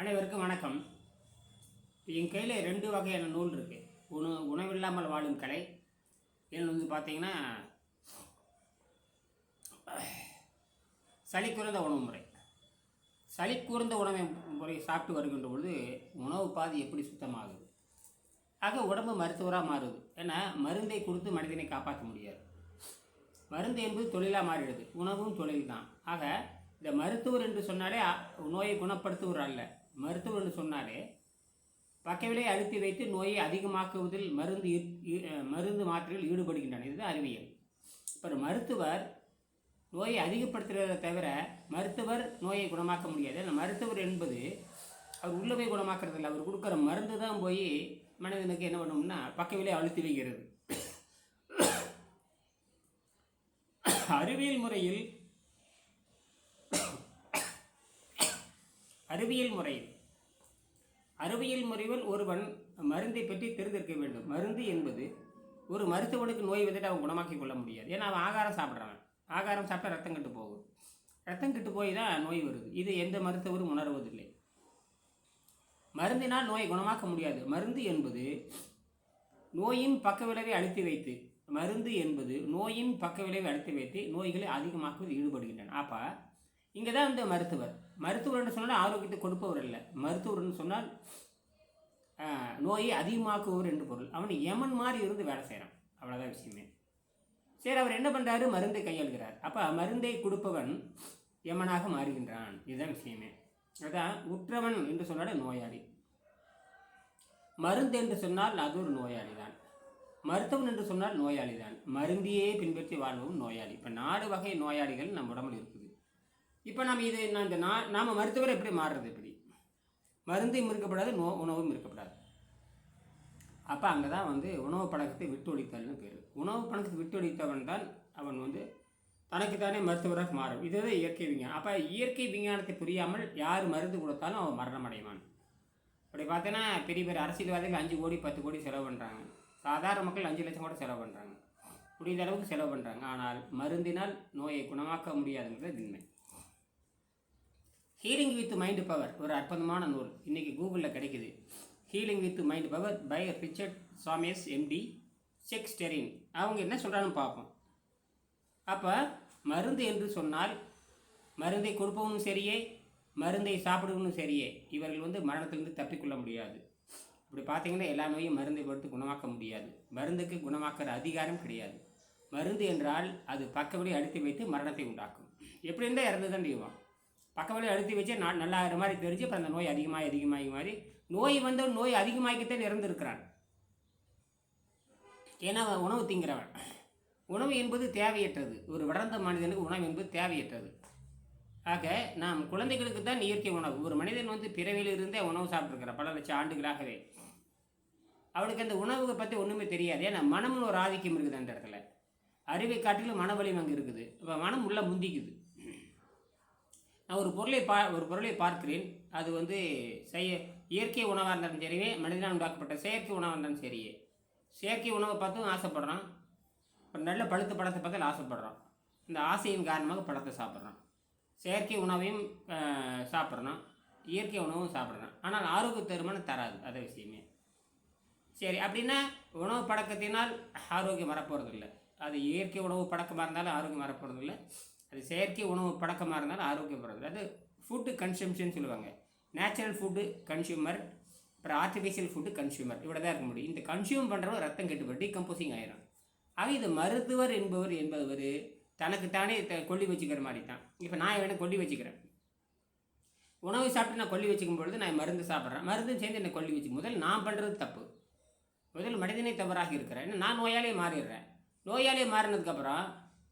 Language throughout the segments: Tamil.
அனைவருக்கும் வணக்கம். என் கையில் ரெண்டு வகையான நூல் இருக்குது உணவு உணவில்லாமல் வாழும் கலை. இதில் வந்து பார்த்தீங்கன்னா சளி குறைந்த உணவு முறை. சளி கூர்ந்த உணவை முறை சாப்பிட்டு வருகின்ற பொழுது உணவு பாதி எப்படி சுத்தமாகுது? ஆக உடம்பு மருத்துவராக மாறுது. ஏன்னா மருந்தை கொடுத்து மனிதனை காப்பாற்ற முடியாது. மருந்து என்பது தொழிலாக மாறிடுது. உணவும் தொழில் தான் ஆக இந்த மருத்துவர் என்று சொன்னாலே நோயை குணப்படுத்துவர் அல்ல. மருத்துவர்னு என்று சொன்னாலே பக்கவிலை அழுத்தி வைத்து நோயை அதிகமாக்குவதில் மருந்து மருந்து மாத்திரைகள் ஈடுபடுகின்றன. இதுதான் அறிவியல். இப்போ மருத்துவர் நோயை அதிகப்படுத்துகிறத தவிர மருத்துவர் நோயை குணமாக்க முடியாது. ஏன்னா மருத்துவர் என்பது அவர் உள்ள போய் அவர் கொடுக்குற மருந்து தான் போய் மனிதனுக்கு என்ன பண்ணும்னா பக்கவிலை அழுத்தி வைக்கிறது. அறிவியல் முறையில் அறிவியல் முறையில் அறிவியல் முறையில் ஒருவன் மருந்தை பற்றி தெரிந்திருக்க வேண்டும். மருந்து என்பது ஒரு மருத்துவனுக்கு நோய் வந்துட்டு அவன் குணமாக்கிக் கொள்ள முடியாது. ஏன்னா அவன் ஆகாரம் சாப்பிட்றான் ஆகாரம் சாப்பிட்டா ரத்தம் கெட்டு போகும். ரத்தம் கெட்டு போய் தான் நோய் வருது. இது எந்த மருத்துவரும் உணர்வதில்லை. மருந்தினால் நோயை குணமாக்க முடியாது. மருந்து என்பது நோயின் பக்க விளைவை அழுத்தி வைத்து மருந்து என்பது நோயின் பக்க விளைவை அழுத்தி வைத்து நோய்களை அதிகமாக்குவதில் ஈடுபடுகின்றன. அப்போ இங்கே தான் வந்து மருத்துவர். மருத்துவர்னு சொன்னால் ஆரோக்கியத்தை கொடுப்பவர் இல்லை மருத்துவர்னு சொன்னால் நோயை அதிகமாக்குவர் என்று பொருள். அவன் யமன் மாதிரி இருந்து வேலை செய்கிறான் அவ்வளோதான் விஷயமே. சரி அவர் என்ன பண்ணுறாரு மருந்தை கையாளுகிறார். அப்போ மருந்தை கொடுப்பவன் யமனாக மாறுகின்றான். இதுதான் விஷயமே. அதான் உற்றவன் என்று சொன்னால் நோயாளி. மருந்து என்று சொன்னால் அது ஒரு நோயாளி தான் மருத்துவன் என்று சொன்னால் நோயாளி தான் மருந்தியே பின்பற்றி வாழ்வும் நோயாளி. இப்போ நாலு வகை நோயாளிகள் நம்ம உடம்புல இருக்குது. இப்போ நம்ம இது நான் இந்த நா நாம் மருத்துவர் எப்படி மாறுறது எப்படி மருந்தும் இருக்கப்படாது நோ உணவும் இருக்கப்படாது அப்போ அங்கே தான் வந்து உணவு பழக்கத்தை விட்டு ஒழித்தல்னு பேர். உணவு பழக்கத்தை விட்டு ஒழித்தவன் தான் அவன் வந்து தனக்குத்தானே மருத்துவராக மாறும். இதுதான் இயற்கை விஞ்ஞானம். அப்போ இயற்கை விஞ்ஞானத்தை புரியாமல் யார் மருந்து கொடுத்தாலும் அவன் மரணம் அடைவான் அப்படி பார்த்தோன்னா பெரிய பெரிய அரசியல்வாதிகள் அஞ்சு கோடி பத்து கோடி செலவு பண்ணுறாங்க சாதாரண மக்கள் அஞ்சு லட்சம் கூட செலவு பண்ணுறாங்க முடிந்த அளவுக்கு செலவு பண்ணுறாங்க ஆனால் மருந்தினால் நோயை குணமாக்க முடியாதுங்கிறது உண்மை. ஹீலிங் வித் மைண்ட் பவர் ஒரு அற்புதமான நூல். இன்றைக்கி கூகுளில் கிடைக்குது. Healing with mind power by Richard சாமியஸ் MD செக் ஸ்டெரின் அவங்க என்ன சொல்கிறான்னு பார்ப்போம். அப்போ மருந்து என்று சொன்னால் மருந்தை கொடுப்பவனும் சரியே மருந்தை சாப்பிடுவனும் சரியே. இவர்கள் வந்து மரணத்திலிருந்து தப்பிக்கொள்ள முடியாது. இப்படி பார்த்தீங்கன்னா எல்லா நோயும் மருந்தை கொடுத்து குணமாக்க முடியாது. மருந்துக்கு குணமாக்குற அதிகாரம் கிடையாது. மருந்து என்றால் அது பக்கப்படி அடித்து வைத்து மரணத்தை உண்டாக்கும். எப்படி இருந்தால் இறந்து தான் செய்வான் பக்கவழி அழுத்தி வச்சு நான் நல்லா ஆகிற மாதிரி தெரிஞ்சு அப்புறம் அந்த நோய் அதிகமாகி அதிகமாகி மாதிரி நோய் வந்து நோய் அதிகமாகித்தான் இறந்துருக்கிறான் ஏன்னா உணவு திங்கிறவன். உணவு என்பது தேவையற்றது. ஒரு வளர்ந்த மனிதனுக்கு உணவு என்பது தேவையற்றது. ஆக நாம் குழந்தைகளுக்கு தான் இயற்கை உணவு. ஒரு மனிதன் வந்து பிறவியிலிருந்தே உணவு சாப்பிட்ருக்கிறான் பல லட்சம் ஆண்டுகளாகவே. அவனுக்கு அந்த உணவுகளை பற்றி ஒன்றுமே தெரியாது. ஏன்னா மனம்னு ஒரு ஆதிக்கம் இருக்குது அந்த இடத்துல. அறிவை காட்டிலும் மனவலியம் அங்கே இருக்குது. இப்போ மனம் உள்ளே முந்திக்குது. நான் ஒரு பொருளை பா ஒரு பொருளை பார்க்கிறேன். அது வந்து செய்ய இயற்கை உணவாக இருந்தாலும் சரியே மனிதனால் உண்டாக்கப்பட்ட செயற்கை உணவாக இருந்தாலும் சரியே. செயற்கை உணவை பார்த்தும் ஆசைப்படுறான். ஒரு நல்ல பழுத்த பழத்தை பார்த்து ஆசைப்படுறான். இந்த ஆசையின் காரணமாக பழத்தை சாப்பிட்றான். செயற்கை உணவையும் சாப்பிட்றோம் சாப்பிட்றான். இயற்கை உணவும் சாப்பிட்றான். ஆனால் ஆரோக்கிய தருமானம் தராது அதே விஷயமே. சரி அப்படின்னா உணவு பழக்கத்தினால் ஆரோக்கியம் வரப்போகிறதில்ல அது இயற்கை உணவு பழக்கமாக இருந்தாலும் ஆரோக்கியம் வரப்போகிறதில்ல அது செயற்கை உணவு பழக்கமாக இருந்தாலும் ஆரோக்கியப்படுறது அது ஃபுட்டு கன்சம்ஷன் சொல்லுவாங்க. நேச்சுரல் ஃபுட்டு கன்சியூமர் அப்புறம் ஆர்டிஃபிஷியல் ஃபுட்டு கன்சியூமர் இவ்வளோ தான் இருக்க முடியும். இந்த கன்சியூம் பண்ணுறவங்க ரத்தம் கெட்டு போய் டீகம்போசிங் ஆயிரும். ஆக இது மருத்துவர் என்பவர் என்பவர் தனக்குத்தானே த- கொல்லி வச்சுக்கிற மாதிரி தான் இப்போ நான் வேணும் கொல்லி வச்சுக்கிறேன். உணவு சாப்பிட்டு நான் கொல்லி வச்சுக்கும் பொழுது நான் மருந்து சாப்பிட்றேன். மருந்து சேர்ந்து என்னை கொல்லி வச்சு முதல் நான் பண்ணுறது தப்பு. முதல் மனிதனை தவறாக இருக்கிறேன் நான் நோயாளியே மாறிடுறேன். நோயாளியே மாறினதுக்கப்புறம்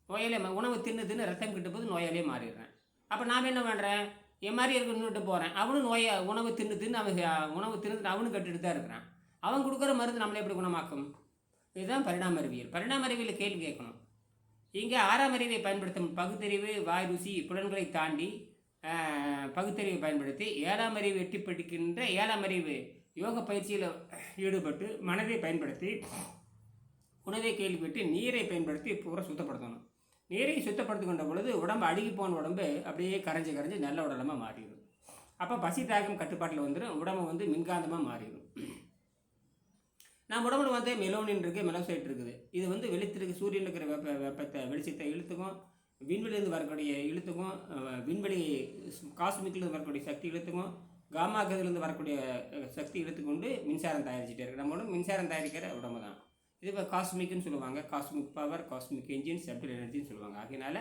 நோயாளியே உணவு தின்னு தின்னு ரத்தம் கிட்ட போது நோயாளியே மாறிடுறேன். அப்போ நாம் என்ன பண்ணுறேன் என் மாதிரி இருக்கணுன்ட்டு போகிறேன் அவனும் நோயை உணவு தின்னு தின்னு அவன் உணவு தின்னு அவனும் கட்டுட்டு தான் இருக்கிறான். அவன் கொடுக்குற மருந்து நம்மளை எப்படி குணமாக்கும்? இதுதான் பரிணாம அறிவியல். பரிணாம அறிவியல் கேள்வி கேட்கணும். இங்கே ஆறாம் அறிவை பயன்படுத்தும் பகுத்தறிவு வாய் ருசி புலன்களை தாண்டி பகுத்தறிவை பயன்படுத்தி ஏழாம் அறிவு எட்டி படிக்கின்ற ஏழாம் அறிவு யோக பயிற்சியில் ஈடுபட்டு மனதை பயன்படுத்தி உணவை கேள்விப்பட்டு நீரை பயன்படுத்தி பூரா சுத்தப்படுத்தணும். நீரை சுத்தப்படுத்தி கொண்ட பொழுது உடம்பு அழுகி போன உடம்பு அப்படியே கரைஞ்சி கரைஞ்சி நல்ல உடலமாக மாறிடும். அப்போ பசி தாகம் கட்டுப்பாட்டில் வந்துடும் உடம்பு வந்து மின்காந்தமாக மாறிடும். நம்ம உடம்புல வந்து மெலோனின் இருக்குது மெலோசைட் இருக்குது. இது வந்து வெளித்திருக்கு சூரியன் இருக்கிற வெப்ப வெப்பத்தை வெளிச்சத்தை இழுத்துக்கும். விண்வெளியிலிருந்து வரக்கூடிய இழுத்துக்கும். விண்வெளி காஸ்மிக்லேருந்து வரக்கூடிய சக்தி இழுத்துக்கும். காமா கதிலிருந்து வரக்கூடிய சக்தி இழுத்துக்கொண்டு மின்சாரம் தயாரிச்சுட்டே இருக்குது நம்ம உடம்பு மின்சாரம் தயாரிக்கிற உடம்பு தான் இது இப்போ காஸ்மிக்னு சொல்லுவாங்க. காஸ்மிக் பவர் காஸ்மிக் என்ஜின் செப்டல் எனர்ஜின்னு சொல்லுவாங்க. ஆகையினால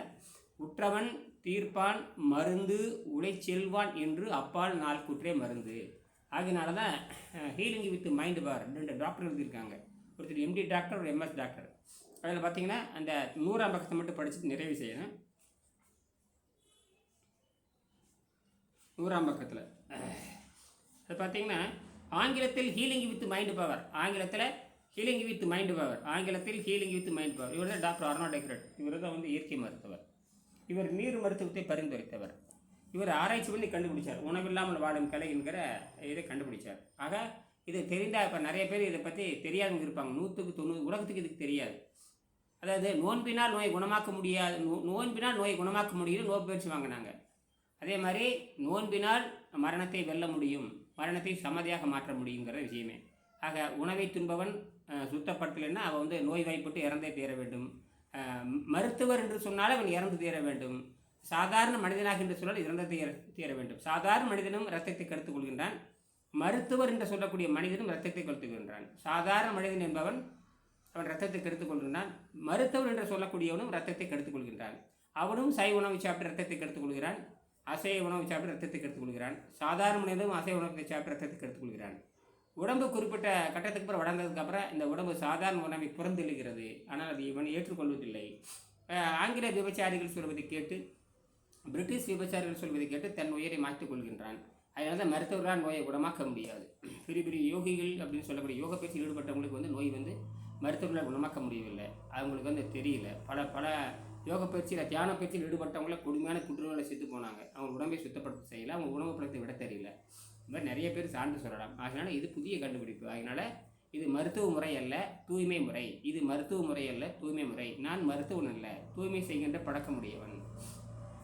உற்றவன் தீர்ப்பான் மருந்து உலை செல்வான் என்று அப்பால் நாள் குற்றே மருந்து. ஆகையினால தான் ஹீலிங் வித் மைண்ட் பவர் ரெண்டு டாக்டர் எழுதியிருக்காங்க. ஒருத்தர் எம்டி டாக்டர் ஒரு எம்எஸ் டாக்டர் அதில் பார்த்தீங்கன்னா அந்த நூறாம் பக்கத்தை மட்டும் படிச்சுட்டு நிறைவு செய்யணும். நூறாம் பக்கத்தில். அது பார்த்தீங்கன்னா ஆங்கிலத்தில் ஹீலிங் வித் மைண்ட் பவர் ஆங்கிலத்தில் ஹீலிங் வித் மைண்ட் பவர். ஆங்கிலத்தில் ஹீலிங் வித் மைண்ட் பவர். இவர் தான் டாக்டர் அருணா டெக்ரட் இவர் தான் வந்து இயற்கை மருத்துவர். இவர் நீர் மருத்துவத்தை பரிந்துரைத்தவர். இவர் ஆராய்ச்சி பண்ணி கண்டுபிடிச்சார். உணவில்லாமல் வாழும் கலை என்கிற இதை கண்டுபிடிச்சார். ஆக இது தெரிந்தால் இப்போ நிறைய பேர் இதை பற்றி தெரியாதவங்க இருப்பாங்க. நூற்றுக்கு தொண்ணூறு உலகத்துக்கு இதுக்கு தெரியாது. அதாவது நோன்பினால் நோயை குணமாக்க முடியாது. நோ- நோன்பினால் நோயை குணமாக்க முடியும் நோய் பயிற்சி வாங்கினாங்க. அதே மாதிரி நோன்பினால் மரணத்தை வெல்ல முடியும். மரணத்தை சமதியாக மாற்ற முடியுங்கிற விஷயமே. ஆக உணவை துன்பவன் சுத்தப்படுத்தலைன்னா அவன் வந்து நோய் வாய்ப்பட்டு இறந்தே தீர வேண்டும். மருத்துவர் என்று சொன்னால் அவன் இறந்து தீர வேண்டும். சாதாரண மனிதனாக என்று சொன்னால் இறந்து தீர தீர வேண்டும். சாதாரண மனிதனும் ரத்தத்தை கெடுத்துக் கொள்கின்றான். மருத்துவர் என்று சொல்லக்கூடிய மனிதனும் ரத்தத்தை கெடுத்துக்கொள்கின்றான் சாதாரண மனிதன் என்பவன் அவன் ரத்தத்தை கெடுத்துக் கொள்கின்றான். மருத்துவர் என்று சொல்லக்கூடியவனும் ரத்தத்தை கெடுத்துக் கொள்கின்றான். அவனும் சைவ உணவு சாப்பிட்டு ரத்தத்தை கெடுத்துக் கொள்கிறான். அசைவ உணவு சாப்பிட்டு ரத்தத்தை கெடுத்துக் கொள்கிறான். சாதாரண மனிதனும் அசை உணவு சாப்பிட்டு ரத்தத்தை கெடுத்துக் கொள்கிறான். உடம்பு குறிப்பிட்ட கட்டத்துக்கு அப்புறம் வளர்ந்ததுக்கு அப்புறம் இந்த உடம்பு சாதாரண உணவை புறந்தெழுகிறது ஆனால் அது இவன் ஏற்றுக்கொள்வதில்லை. ஆங்கில விபச்சாரிகள் சொல்வதை கேட்டு பிரிட்டிஷ் விபச்சாரிகள் சொல்வதை கேட்டு தன் உயிரை மாற்றிக் கொள்கின்றான். அதனால தான் மருத்துவர்களால் நோயை குணமாக்க முடியாது. பெரிய பெரிய யோகிகள் அப்படின்னு சொல்லக்கூடிய யோக பயிற்சியில் ஈடுபட்டவங்களுக்கு வந்து நோய் வந்து மருத்துவர்களால் குணமாக்க முடியவில்லை. அவங்களுக்கு வந்து தெரியல. பல பல யோக பயிற்சியில் தியான பயிற்சியில் ஈடுபட்டவங்கள கொடுமையான புற்றுநோயில் செத்து போனாங்க. அவங்க உடம்பை சுத்தப்படுத்த செய்யலை. அவங்க உணவு பழத்தை விட தெரியல. இந்த மாதிரி நிறைய பேர் சான்று சொல்லலாம். அதனால் இது புதிய கண்டுபிடிப்பு. அதனால் இது மருத்துவ முறை அல்ல தூய்மை முறை. இது மருத்துவ முறை அல்ல தூய்மை முறை. நான் மருத்துவன் அல்ல தூய்மை செய்கின்ற பழக்கமுடையவன்.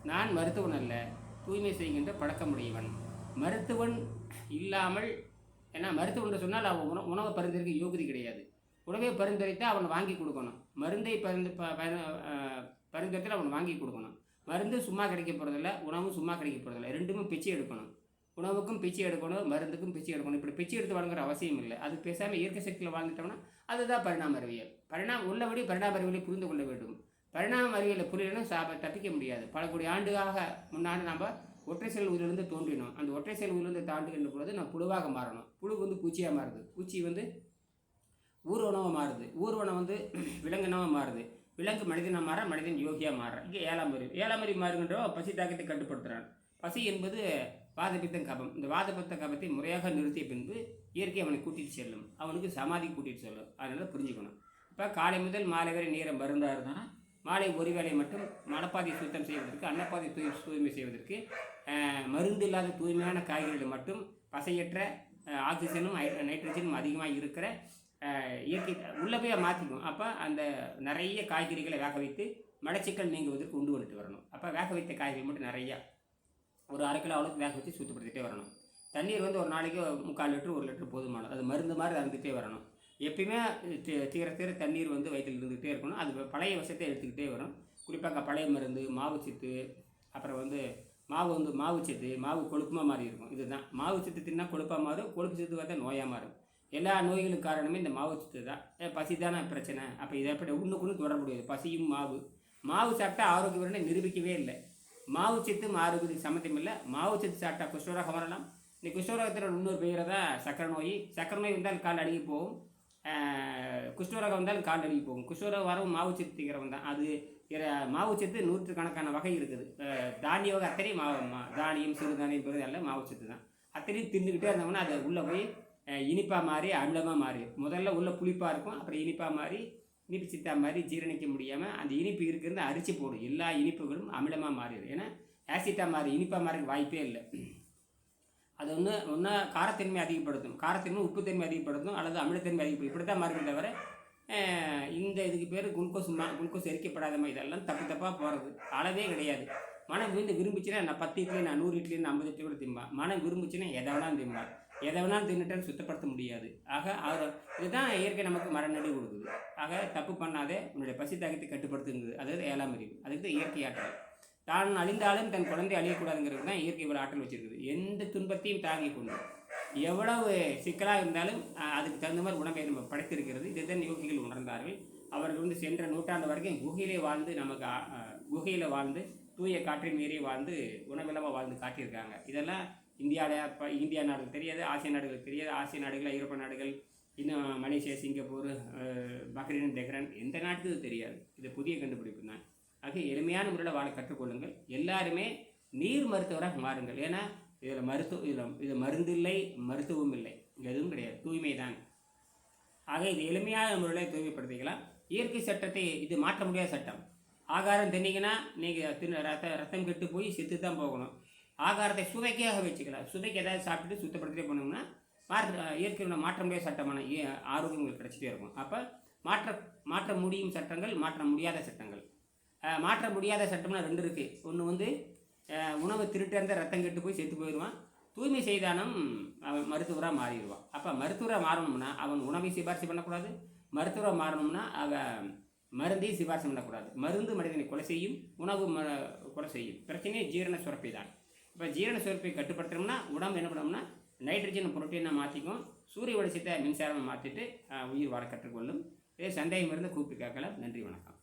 நான் மருத்துவன் அல்ல தூய்மை செய்கின்ற பழக்கமுடையவன். மருத்துவன் இல்லாமல் ஏன்னா மருத்துவன் சொன்னால் அவன் உண உணவை பரிந்துரைக்க யோகிதை கிடையாது. உணவை பரிந்துரைத்தால் அவன் வாங்கி கொடுக்கணும். மருந்தை பரிந்து ப- ப- பரிந்துரைத்தால் அவன் வாங்கி கொடுக்கணும். மருந்து சும்மா கிடைக்க போகிறதில்ல உணவும் சும்மா கிடைக்க போகிறதில்ல ரெண்டுமே பிச்சை எடுக்கணும். உணவுக்கும் பிச்சை எடுக்கணும் மருந்துக்கும் பிச்சை எடுக்கணும். இப்படி பிச்சை எடுத்து வழங்குற அவசியம் இல்லை. அது பேசாமல் இயற்கை சக்தியில் வாழ்ந்துட்டோம்னா அதுதான் பரிணாம அறிவியல். பரிணாம உள்ளபடி பரிணாம அறிவியலை புரிந்து கொள்ள வேண்டும். பரிணாம அறிவியலை புரியணும் சாப தப்பிக்க முடியாது. பல கோடி ஆண்டுகாக முன்னாடி நம்ம ஒற்றை செல் உயிரிலிருந்து தோன்றினோம். அந்த ஒற்றை செல் உயிரிலிருந்து தாண்டுகின்ற பொழுது நம்ம புழுவாக மாறணும். புழு வந்து பூச்சியாக மாறுது. பூச்சி வந்து ஊர்வனமாக மாறுது. ஊர்வனம் வந்து விலங்கினமாக மாறுது. விலங்கு மனிதனாக மாற மனிதன் யோகியாக மாறுறான் இங்கே ஏழாம் அறிவு. ஏழாம் அறிவு மாறுகின்றவன் பசி தாக்கத்தை கட்டுப்படுத்துகிறான் பசி என்பது வாதபித்தம் கபம் இந்த வாதபித்த கபத்தை முறையாக நிறுத்திய பின்பு இயற்கை அவனை கூட்டிகிட்டு செல்லும். அவனுக்கு சமாதி கூட்டிகிட்டு செல்லும். அதனால் புரிஞ்சுக்கணும். இப்போ காலை முதல் மாலை வரை நேரம் மருந்தாக இருந்தால் மாலை ஒரு வேலை மட்டும் மலப்பாதை சுத்தம் செய்வதற்கு அன்னப்பாதை தூய் தூய்மை செய்வதற்கு மருந்து இல்லாத தூய்மையான காய்கறிகள் மட்டும் பசையற்ற ஆக்சிஜனும் நைட்ரஜனும் அதிகமாக இருக்கிற இயற்கை உள்ளே போய் மாற்றிக்கும் அப்போ அந்த நிறைய காய்கறிகளை வேக வைத்து மலச்சிக்கல் நீங்குவதற்கு உண்டு வந்துட்டு வரணும். அப்போ வேக வைத்த காய்கறி மட்டும் நிறையா ஒரு அரை கிலோ அளவுக்கு வேக வச்சு சுத்தப்படுத்திட்டே வரணும். தண்ணீர் வந்து ஒரு நாளைக்கு முக்கால் லிட்டர் ஒரு லிட்டர் போதுமானது அது மருந்து மாதிரி அறந்துகிட்டே வரணும். எப்பயுமே தீர தீர தண்ணீர் வந்து வயிற்றில் இருந்துகிட்டே இருக்கணும். அது பழைய விஷத்தை எடுத்துக்கிட்டே வரும். குறிப்பாக பழைய மருந்து மாவு சித்து அப்புறம் வந்து மாவு வந்து மாவு சத்து மாவு கொழுப்புமா மாறி இருக்கும். இதுதான். மாவு சத்து தின்னா கொழுப்பாக மாறும் கொழுப்பு சத்து பார்த்தா நோயாக மாறும். எல்லா நோய்களுக்கு காரணமே இந்த மாவு சத்து தான். பசி தானே பிரச்சனை? அப்போ இதை எப்படி ஒன்றுக்குன்னு தொடரக்கூடியது. பசியும் மாவு. மாவு சாப்பிட்டா ஆரோக்கியம் நிரூபிக்கவே இல்லை. மாவு சத்து ஆரோக்கியத்துக்கு சம்மந்தம் இல்லை மாவு சத்து சாப்பிட்டா குஷ்டரோகம் வரலாம் இந்த குஷ்டரோகத்தில் இன்னொரு பெயரை தான் சக்கரை நோய். சக்கரை நோய் வந்தால் கால் அழுகி போகும். குஷ்டரோகம் வந்தால் கால் அழுகி போகும். குஷ்டரோகம் வரவும் மாவு சத்துங்கிறவன் தான். அது மாவு சத்து நூற்றுக்கணக்கான வகை இருக்குது. தானிய வகை அத்தனை மாவு மா- தானியம் சிறுதானியம் பெறுது எல்லாம் மாவு சத்து தான். அத்தனையும் தின்னுக்கிட்டே இருந்தோம்னா அது உள்ளே போய் இனிப்பாக மாறி அமிலமாக மாறி. முதல்ல உள்ள புளிப்பாக இருக்கும். அப்புறம் இனிப்பாக மாறி இனிப்பு சித்தா மாதிரி ஜீரணிக்க முடியாமல் அந்த இனிப்பு இருக்கிறது அரிச்சு போடும் எல்லா இனிப்புகளும் அமிலமாக மாறிடும். ஏன்னா ஆசிட்டாக மாறி இனிப்பாக மாறக்கு வாய்ப்பே இல்லை. அது ஒன்று ஒன்றா காரத்தன்மை அதிகப்படுத்தும். காரத்தன்மை உப்புத்தன்மை அதிகப்படுத்தும் அல்லது அமிலத்தன்மை அதிகப்படுத்தும். இப்படி தான் மாறுமே தவிர இந்த இதுக்கு பேர் குளுக்கோஸ் மா குளுக்கோஸ் எரிக்கப்படாதமா இதெல்லாம் தப்பு தப்பாக போகிறது அளவே கிடையாது. மனம் விருந்து விரும்பிச்சுன்னா நான் பத்து இட்லி நான் நூறு இட்லி நான் ஐம்பது இட்லி கூட திம்பான். மனம் விரும்பிச்சுன்னா எதாவது திம்பான். எதை வேணாலும் தின்னுட்டால் சுத்தப்படுத்த முடியாது. ஆக அவர் இதுதான் இயற்கை நமக்கு மரநடி கொடுக்குது. ஆக தப்பு பண்ணாதே உன்னுடைய பசி தகத்தை கட்டுப்படுத்துங்கிறது அதாவது ஏழாம் அறிவு. அதுக்கு தான் இயற்கை ஆற்றல். தான் அழிந்தாலும் தன் குழந்தை அழியக்கூடாதுங்கிறது தான் இயற்கை இவ்வளோ ஆற்றல் வச்சிருக்குது. எந்த துன்பத்தையும் தாங்கி கொண்டு எவ்வளவு சிக்கலாக இருந்தாலும் அதுக்கு தகுந்த மாதிரி உணவை நம்ம படைத்திருக்கிறது. இதுதான் யோகிகள் உணர்ந்தார்கள். அவர்கள் வந்து சென்ற நூற்றாண்டு வரைக்கும் குகையிலே வாழ்ந்து நமக்கு குகையில் வாழ்ந்து தூய காற்றை மீறி வாழ்ந்து உணவில்லாமல் வாழ்ந்து காட்டியிருக்காங்க. இதெல்லாம் இந்தியாவில் இப்போ இந்தியா நாடுகள் தெரியாது ஆசிய நாடுகளுக்கு தெரியாது ஆசிய நாடுகள் ஐரோப்பா நாடுகள் இன்னும் Malaysia Singapore Bahrain Bahrain Tehran எந்த நாட்டுக்கும் தெரியாது. இது புதிய கண்டுபிடிப்பு தான் ஆக எளிமையான முறையில் வாழ கற்றுக்கொள்ளுங்கள். எல்லாருமே நீர் மருத்துவராக மாறுங்கள். ஏன்னா இதில் மருத்துவ இதில் இது மருந்து இல்லை மருத்துவம் இல்லை. எதுவும் கிடையாது. தூய்மை தான் ஆக இது எளிமையான முறையில் தூய்மைப்படுத்திக்கலாம். இயற்கை சட்டத்தை இது மாற்ற முடியாத சட்டம். ஆகாரம் தின்னீங்கன்னா நீங்கள் தின்ன ரத்த ரத்தம் கெட்டு போய் செத்து தான் போகணும். ஆகாரத்தை சுவைக்காக வச்சுக்கலாம். சுவைக்கு ஏதாவது சாப்பிட்டுட்டு சுத்தப்படுத்திட்டே போனோம்னா மாற்ற இயற்கையோட மாற்ற முடியாத சட்டமான ஆரோக்கியம் உங்களுக்கு கிடச்சிட்டே இருக்கும். அப்போ மாற்ற மாற்ற முடியும் சட்டங்கள் மாற்ற முடியாத சட்டங்கள். மாற்ற முடியாத சட்டம்னா ரெண்டு இருக்குது ஒன்று வந்து உணவு திருட்டு இருந்தால் ரத்தம் கெட்டு போய் செத்து போயிடுவான். தூய்மை செய்தானம் அவன் மருத்துவராக மாறிடுவான். அப்போ மருத்துவராக மாறணும்னா அவன் உணவை சிபாரிசு பண்ணக்கூடாது. மருத்துவராக மாறணும்னா அவன் மருந்தையும் சிபாரிசு பண்ணக்கூடாது. மருந்து மனிதனை கொலை செய்யும் உணவு ம கொலை செய்யும். பிரச்சனையே ஜீரண சுரப்பி தான் இப்போ ஜீரண சுரப்பை கட்டுப்படுத்தணும்னா உடம்பு என்ன பண்ணோம்னா நைட்ரஜன் புரோட்டீனை மாற்றிக்கும் சூரிய வெளிச்சத்தை மின்சாரமாக மாற்றிட்டு உயிர் வாழ கற்றுக்கொள்ளும். இதே சந்தேகம் இருந்து கூப்பிட்டு கேட்கலாம். நன்றி வணக்கம்.